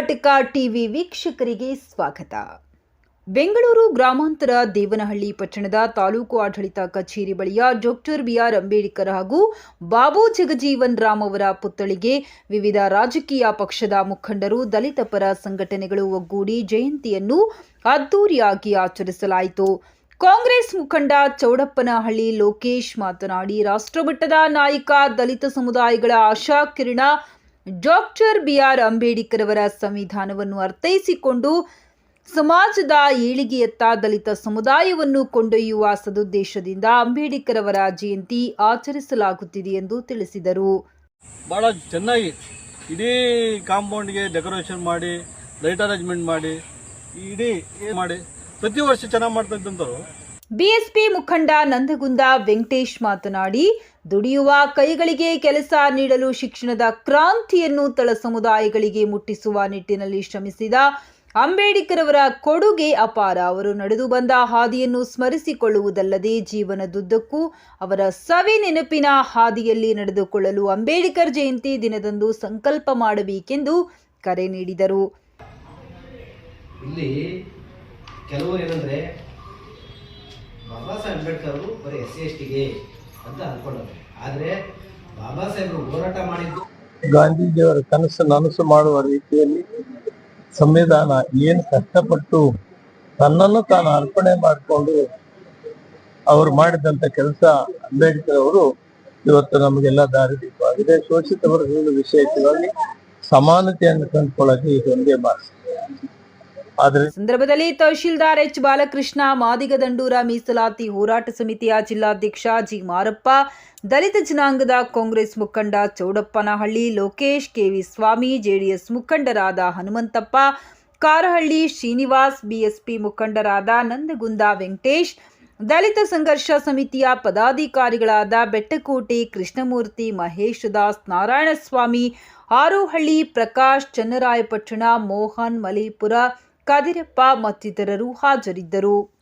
Karnataka TV ವೀಕ್ಷಕರಿಗೆ ಸ್ವಾಗತ. ಬೆಂಗಳೂರು ಗ್ರಾಮಾಂತರ ದೇವನಹಳ್ಳಿ ಪಟ್ಟಣದ ತಾಲೂಕು ಆಡಳಿತ ಕಚೇರಿ ಬಳಿಯ ಡಾಕ್ಟರ್ ಬಿಆರ್ ಅಂಬೇಡ್ಕರ್ ಹಾಗೂ ಬಾಬು ಜಗಜೀವನ್ ರಾಮ್ ಅವರ ಪುತ್ಥಳಿಗೆ ವಿವಿಧ ರಾಜಕೀಯ ಪಕ್ಷದ ಮುಖಂಡರು, ದಲಿತ ಪರ ಸಂಘಟನೆಗಳು ಒಗ್ಗೂಡಿ ಜಯಂತಿಯನ್ನು ಅದ್ದೂರಿಯಾಗಿ ಆಚರಿಸಲಾಯಿತು. ಕಾಂಗ್ರೆಸ್ ಮುಖಂಡ ಚೌಡಪ್ಪನಹಳ್ಳಿ ಲೋಕೇಶ್ ಮಾತನಾಡಿ, ರಾಷ್ಟ್ರಮಟ್ಟದ ನಾಯಕ ದಲಿತ ಸಮುದಾಯಗಳ ಆಶಾ ಕಿರಣ ಡಾಕ್ಟರ್ ಬಿ ಆರ್ ಅಂಬೇಡ್ಕರ್ ಅವರ ಸಂವಿಧಾನವನ್ನು ಅರ್ಥೈಸಿಕೊಂಡು ಸಮಾಜದ ಏಳಿಗೆಯತ್ತ ದಲಿತ ಸಮುದಾಯವನ್ನು ಕೊಂಡೊಯ್ಯುವ ಸದುದ್ದೇಶದಿಂದ ಅಂಬೇಡ್ಕರ್ ಅವರ ಜಯಂತಿ ಆಚರಿಸಲಾಗುತ್ತಿದೆ ಎಂದು ತಿಳಿಸಿದರು. ಭಾಳ ಚೆನ್ನಾಗಿ ಇಡೀ ಕಾಂಪೌಂಡ್ಗೆ ಡೆಕೋರೇಷನ್ ಮಾಡಿ, ಲೈಟ್ ಅರೇಂಜ್ಮೆಂಟ್ ಮಾಡಿ, ಇಡೀ ಮಾಡಿ, ಪ್ರತಿ ವರ್ಷ ಚೆನ್ನಾಗಿ ಮಾಡ್ತಾ ಬಿಎಸ್ಪಿ ಮುಖಂಡ ನಂದಗುಂದ ವೆಂಕಟೇಶ್ ಮಾತನಾಡಿ, ದುಡಿಯುವ ಕೈಗಳಿಗೆ ಕೆಲಸ ನೀಡಲು ಶಿಕ್ಷಣದ ಕ್ರಾಂತಿಯನ್ನು ತಳ ಸಮುದಾಯಗಳಿಗೆ ಮುಟ್ಟಿಸುವ ನಿಟ್ಟಿನಲ್ಲಿ ಶ್ರಮಿಸಿದ ಅಂಬೇಡ್ಕರ್ ಅವರ ಕೊಡುಗೆ ಅಪಾರ. ಅವರು ನಡೆದು ಬಂದ ಹಾದಿಯನ್ನು ಸ್ಮರಿಸಿಕೊಳ್ಳುವುದಲ್ಲದೆ ಜೀವನದುದ್ದಕ್ಕೂ ಅವರ ಸವಿ ನೆನಪಿನ ಹಾದಿಯಲ್ಲಿ ನಡೆದುಕೊಳ್ಳಲು ಅಂಬೇಡ್ಕರ್ ಜಯಂತಿ ದಿನದಂದು ಸಂಕಲ್ಪ ಮಾಡಬೇಕೆಂದು ಕರೆ ನೀಡಿದರು. ಇಲ್ಲಿ ಕೆಲವರು ಏನಂದ್ರೆ ಬಾಬಾ ಸಾಹೇಬ್ ಅಂಬೇಡ್ಕರ್ ಅವರು ಬರೀ ಎಸ್ ಸಿ ಎಸ್ ಟಿಗೆ ಅಂತ ಅನ್ಕೊಂಡವ್ರೆ. ಆದರೆ ಬಾಬಾ ಸಾಹೇಬರು ಹೋರಾಟ ಮಾಡಿದ್ದು ಗಾಂಧೀಜಿಯವರ ಕನಸು ನನಸು ಮಾಡುವ ರೀತಿಯಲ್ಲಿ ಸಂವಿಧಾನ ಏನು ಕಷ್ಟಪಟ್ಟು ತನ್ನನ್ನು ತಾನು ಅರ್ಪಣೆ ಮಾಡಿಕೊಂಡು ಅವರು ಮಾಡಿದಂಥ ಕೆಲಸ ಅಂಬೇಡ್ಕರ್ ಅವರು ಇವತ್ತು ನಮಗೆಲ್ಲ ದಾರಿದೀಪವಾಗಿದೆ ಶೋಷಿತ ವರ್ಗಗಳ ವಿಶೇಷವಾಗಿ ಸಮಾನತೆಯನ್ನು ಕಂಡುಕೊಳ್ಳೋಕೆ ಇದೊಂದೇ ಮಾರ್ಗ. ಸಂದರ್ಭದಲ್ಲಿ ತಹಶೀಲ್ದಾರ್ ಎಚ್ ಬಾಲಕೃಷ್ಣ, ಮಾದಿಗ ದಂಡೂರ ಮೀಸಲಾತಿ ಹೋರಾಟ ಸಮಿತಿಯ ಜಿಲ್ಲಾಧ್ಯಕ್ಷ ಜಿ ಮಾರಪ್ಪ, ದಲಿತ ಜನಾಂಗದ ಕಾಂಗ್ರೆಸ್ ಮುಖಂಡ ಚೌಡಪ್ಪನಹಳ್ಳಿ, ಲೋಕೇಶ್ ಕೆವಿ ಸ್ವಾಮಿ, ಜೆಡಿಎಸ್ ಮುಖಂಡರಾದ ಹನುಮಂತಪ್ಪ, ಕಾರಹಳ್ಳಿ ಶ್ರೀನಿವಾಸ್, ಬಿಎಸ್ಪಿ ಮುಖಂಡರಾದ ನಂದಗುಂದ ವೆಂಕಟೇಶ್, ದಲಿತ ಸಂಘರ್ಷ ಸಮಿತಿಯ ಪದಾಧಿಕಾರಿಗಳಾದ ಬೆಟ್ಟಕೋಟೆ ಕೃಷ್ಣಮೂರ್ತಿ, ಮಹೇಶ್ ದಾಸ್ ನಾರಾಯಣಸ್ವಾಮಿ, ಆರೋಹಳ್ಳಿ ಪ್ರಕಾಶ್ ಚನ್ನರಾಯಪಟ್ಟಣ, ಮೋಹನ್ ಮಲಿಪುರ ಕದಿರಪ್ಪ ಮತ್ತಿತರರು ಹಾಜರಿದ್ದರು.